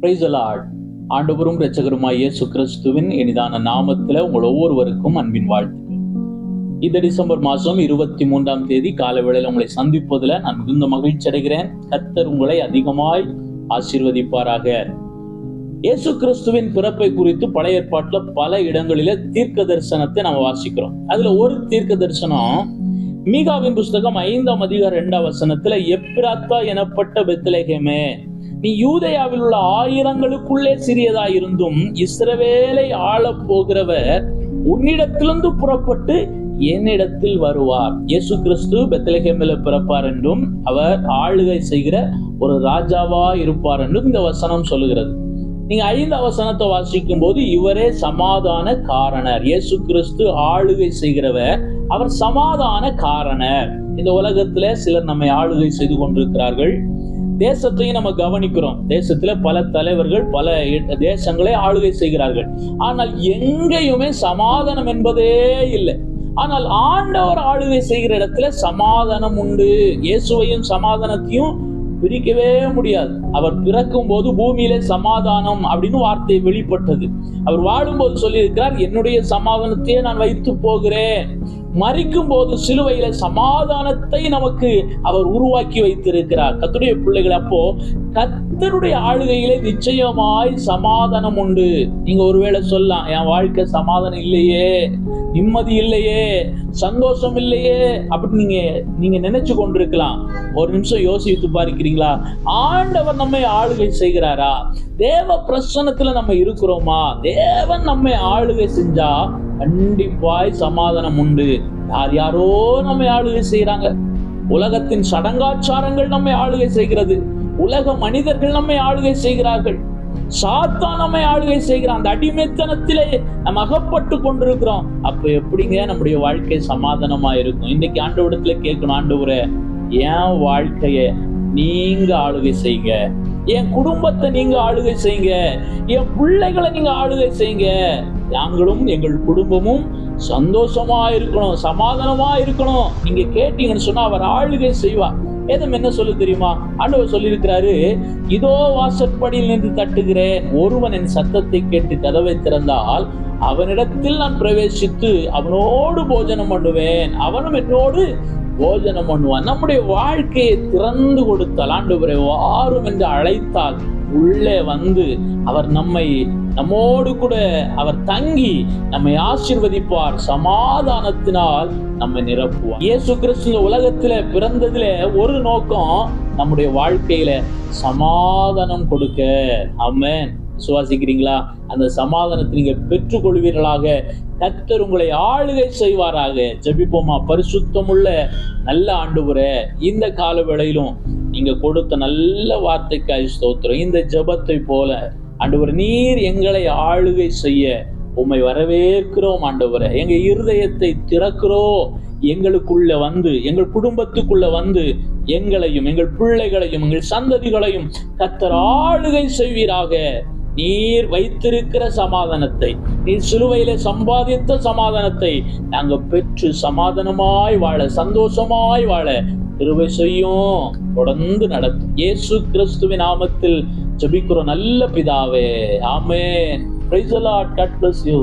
Price Lord ஆண்டவரும் இரட்சகருமாய் இயேசு கிறிஸ்துவின் இனிதான நாமத்துல உங்கள் ஒவ்வொருவருக்கும் அன்பின் வாழ்த்துக்கள். இந்த டிசம்பர் மாதம் இருபத்தி மூன்றாம் தேதி காலை வேளையில் உங்களை சந்திப்பதில் நான் மிகுந்த மகிழ்ச்சி அடைகிறேன். கத்தர் உங்களை அதிகமாய் ஆசீர்வதிப்பாராக. இயேசு கிறிஸ்துவின் பிறப்பை குறித்து பழைய ஏற்பாட்டுல பல இடங்களில தீர்க்க தரிசனத்தை நம்ம வாசிக்கிறோம். அதுல ஒரு தீர்க்க தரிசனம் மீகாவின் புஸ்தகம் ஐந்தாம் அதிகாரம் இரண்டாம் வசனத்துல எப்ராத்தா எனப்பட்ட பெத்லகேமே நீ யூதயாவில் உள்ள ஆயிரங்களுக்குள்ளே சிறியதாயிருந்தும் இஸ்ரவேலை ஆளப் போகிறவர் உன்னிடத்திலிருந்து புறப்பட்டு என்னிடத்தில் வருவார். இயேசு கிறிஸ்து பெத்தலகேமில் பிறப்பார் என்றும் அவர் ஆளுகை செய்கிற ஒரு ராஜாவா இருப்பார் என்றும் இந்த வசனம் சொல்லுகிறது. நீங்க ஐந்து வசனத்தை வாசிக்கும் போது இவரே சமாதான காரணர். இயேசு கிறிஸ்து ஆளுகை செய்கிறவர் அவர் சமாதான காரணர். இந்த உலகத்துல சிலர் நம்மை ஆளுகை செய்து கொண்டிருக்கிறார்கள். தேசத்தையும் நம்ம கவனிக்கிறோம். தேசத்துல பல தலைவர்கள் பல தேசங்களை ஆளுகை செய்கிறார்கள். ஆனால் எங்கேயுமே சமாதானம் என்பதே இல்லை. ஆனால் ஆண்டவர் ஆளுகை செய்கிற இடத்துல சமாதானம் உண்டு. இயேசுவையும் சமாதானத்தையும் பிரிக்கவே முடியாது. அவர் பிறக்கும் போது பூமியிலே சமாதானம் அப்படின்னு வார்த்தை வெளிப்பட்டது. அவர் வாழும்போது சொல்லியிருக்கிறார் என்னுடைய சமாதானத்தையே நான் வைத்து போகிறேன். மறிக்கும் போது சிலுவையில சமாதானத்தை நமக்கு அவர் உருவாக்கி வைத்திருக்கிறார். கத்துடைய பிள்ளைகள் அப்போ கத்தருடைய ஆளுகையிலே நிச்சயமாய் சமாதானம் உண்டு. நீங்க ஒருவேளை சொல்லலாம் என் வாழ்க்கை சமாதானம் இல்லையே நிம்மதி இல்லையே சந்தோஷம் இல்லையே அப்படின்னு நீங்க நீங்க நினைச்சு கொண்டிருக்கலாம். ஒரு நிமிஷம் யோசித்து பார்க்கிறீங்களா? ஆண்டவர் நம்மை ஆளுகை செய்கிறாரா? தேவ பிரசனத்துல நம்ம இருக்கிறோமா? தேவன் நம்மை ஆளுகை செஞ்சா கண்டிப்பாய் சமாதானம் உண்டு. யார் யாரோ நம்மை ஆளுகை செய்யறாங்க உலகத்தின் சடங்காச்சாரங்கள் நம்மை ஆளுகை செய்கிறது. உலக மனிதர்கள் நம்மை ஆளுகை செய்கிறார்கள். சாத்தா நம்மை ஆளுகை செய்கிறான். அந்த அடிமைத்தனத்திலே நம்ம அகப்பட்டு கொண்டிருக்கிறோம். அப்ப எப்படிங்க நம்முடைய வாழ்க்கை சமாதானமா இருக்கும்? இன்னைக்கு ஆண்டவடத்துல கேட்கணும் ஆண்டவரே என் வாழ்க்கைய நீங்க ஆளுகை செய்யுங்க. என் குடும்பத்தை நீங்க ஆளுகை செய்யுங்க. என் பிள்ளைகளை நீங்க ஆளுகை செய்யுங்க. நாங்களும் எங்கள் குடும்பமும் சந்தோஷமா இருக்கணும் சமாதானமா இருக்கணும். நீங்க கேட்டீங்கன்னு சொன்னா அவர் ஆளுகை செய்வார். வேதம் என்ன சொல்லு தெரியுமா? ஆண்டவர் சொல்லியிருக்கிறாரு இதோ வாசற்படியில் நின்று தட்டுகிறேன். ஒருவன் என் சத்தத்தை கேட்டு கதவை திறந்தால் அவனிடத்தில் நான் பிரவேசித்து அவனோடு போஜனம் பண்ணுவேன். அவனும் என்னோடு போஜனம் பண்ணுவான் நம்முடைய வாழ்க்கையை திறந்து கொடுத்தால் ஆண்டு வாரும் என்று அழைத்தால் உள்ளே வந்து அவர் நம்மை நம்மோடு கூட அவர் தங்கி நம்மை ஆசிர்வதிப்பார். சமாதானத்தினால் நம்மை நிரப்புவார். இயேசு கிறிஸ்து உலகத்துல பிறந்ததுல ஒரு நோக்கம் நம்முடைய வாழ்க்கையில சமாதானம் கொடுக்க. அம்மன் சுவாசிக்கிறீங்களா அந்த சமாதானத்தை நீங்க பெற்றுக்கொள்வீர்களாக. கத்தர் உங்களை ஆளுகை செய்வாராக. ஜபிப்போமா? பரிசுத்தமுள்ள நல்ல ஆண்டுபுரே இந்த கால வேளையிலும் நீங்க கொடுத்த நல்ல வார்த்தைக்காய் ஸ்தோத்திரம். இந்த ஜபத்தை போல ஆண்டவர் நீர் எங்களை ஆளுகை செய்ய உம்மை வரவேற்கிறோம் ஆண்டவரை எங்க இருதயத்தை திறக்கிறோம் எங்களுக்குள்ள வந்து எங்கள் குடும்பத்துக்குள்ள வந்து எங்களையும் எங்கள் பிள்ளைகளையும் எங்கள் சந்ததிகளையும் கத்தர் ஆளுகை செய்வீராக. நீர் வைத்திருக்கிற சமாதானத்தை நீர் சிலுவையில சம்பாதித்த சமாதானத்தை நாங்க பெற்று சமாதானமாய் வாழ சந்தோஷமாய் வாழ கிருவை செய்யும். தொடர்ந்து நடத்தும் இயேசு கிறிஸ்துவின் நாமத்தில் ஜபிக்கிறோம். நல்ல பிதாவே. ஆமே praise Lord God bless you